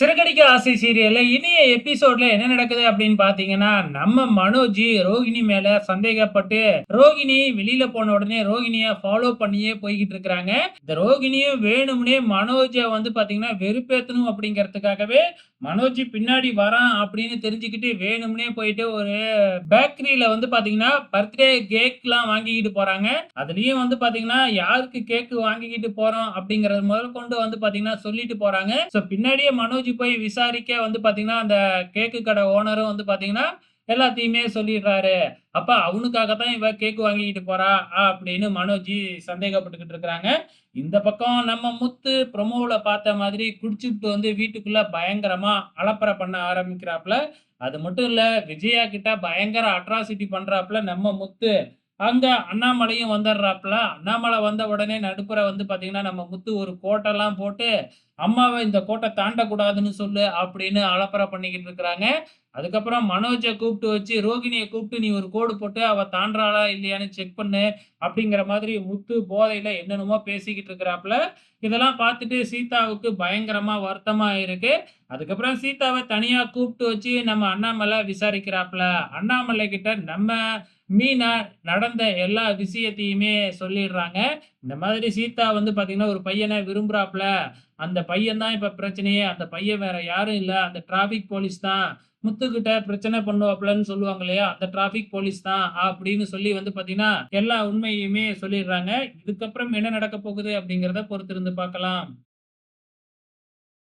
சிறகடிக்க ஆசை சீரியல்ல இனிய எபிசோட்ல என்ன நடக்குது அப்படின்னு பாத்தீங்கன்னா நம்ம மனோஜ் ரோகிணி மேல சந்தேகப்பட்டு ரோகிணி வெளியில போன உடனே ரோகிணிய ஃபாலோ பண்ணியே போய்கிட்டு இருக்கிறாங்க. இந்த ரோகிணியும் வேணும்னே மனோஜ வந்து பாத்தீங்கன்னா வெறுப்பேத்தணும் அப்படிங்கறதுக்காகவே மனோஜ் பின்னாடி வரான் அப்படின்னு தெரிஞ்சுக்கிட்டு வேணும்னே போயிட்டு ஒரு பேக்கரியில வந்து பாத்தீங்கன்னா பர்த்டே கேக் எல்லாம் வாங்கிக்கிட்டு போறாங்க. அதுலயும் வந்து பாத்தீங்கன்னா யாருக்கு கேக் வாங்கிக்கிட்டு போறோம் அப்படிங்கறது முதல் கொண்டு வந்து பாத்தீங்கன்னா சொல்லிட்டு போறாங்க. சோ பின்னாடியே மனோஜ் போய் விசாரிக்க வந்து பார்த்தீங்கன்னா அந்த கேக்கு கடை ஓனரும் வந்து பார்த்தீங்கன்னா எல்லாத்தையுமே சொல்லிடுறாரு. அப்ப அவனுக்காக தான் இவ கேக்கு வாங்கிக்கிட்டு போறா அப்படின்னு மனோஜி சந்தேகப்பட்டுக்கிட்டு இருக்கிறாங்க. இந்த பக்கம் நம்ம முத்து ப்ரொமோவில் பார்த்த மாதிரி குடிச்சுட்டு வந்து வீட்டுக்குள்ள பயங்கரமா அலப்பறை பண்ண ஆரம்பிக்கிறாப்புல. அது மட்டும் இல்ல விஜயா கிட்ட பயங்கர அட்ராசிட்டி பண்றாப்புல நம்ம முத்து. அங்க அண்ணாமலையும் வந்துடுறாப்புல. அண்ணாமலை வந்த உடனே நடுப்புற வந்து பாத்தீங்கன்னா நம்ம முத்து ஒரு கோட்டெல்லாம் போட்டு அம்மாவை இந்த கோட்டை தாண்டக்கூடாதுன்னு சொல்லு அப்படின்னு அலப்பறை பண்ணிக்கிட்டு இருக்கிறாங்க. அதுக்கப்புறம் மனோஜை கூப்பிட்டு வச்சு ரோகிணியை கூப்பிட்டு நீ ஒரு கோடு போட்டு அவ தாண்டாளா இல்லையான்னு செக் பண்ணு அப்படிங்கிற மாதிரி முத்து போதையில என்னென்னமோ பேசிக்கிட்டு இருக்கிறாப்புல. இதெல்லாம் பார்த்துட்டு சீதாவுக்கு பயங்கரமா வருத்தமா இருக்கு. அதுக்கப்புறம் சீதாவை தனியா கூப்பிட்டு வச்சு நம்ம அண்ணாமலை விசாரிக்கிறாப்புல. அண்ணாமலை கிட்ட நம்ம மீனா நடந்த எல்லா விஷயத்தையுமே சொல்லிடுறாங்க. இந்த மாதிரி சீதா வந்து பாத்தீங்கன்னா ஒரு பையனை விரும்புறாப்புல. அந்த பையன் தான் இப்ப பிரச்சனையே. அந்த பையன் வேற யாரும் இல்ல. அந்த டிராபிக் போலீஸ் தான். முத்துக்கிட்ட பிரச்சனை பண்ணுவாப்லன்னு சொல்லுவாங்க இல்லையா அந்த டிராபிக் போலீஸ் தான் அப்படின்னு சொல்லி வந்து பாத்தீங்கன்னா எல்லா உண்மையுமே சொல்லிடுறாங்க. இதுக்கப்புறம் என்ன நடக்க போகுது அப்படிங்கிறத பொறுத்திருந்து பார்க்கலாம்.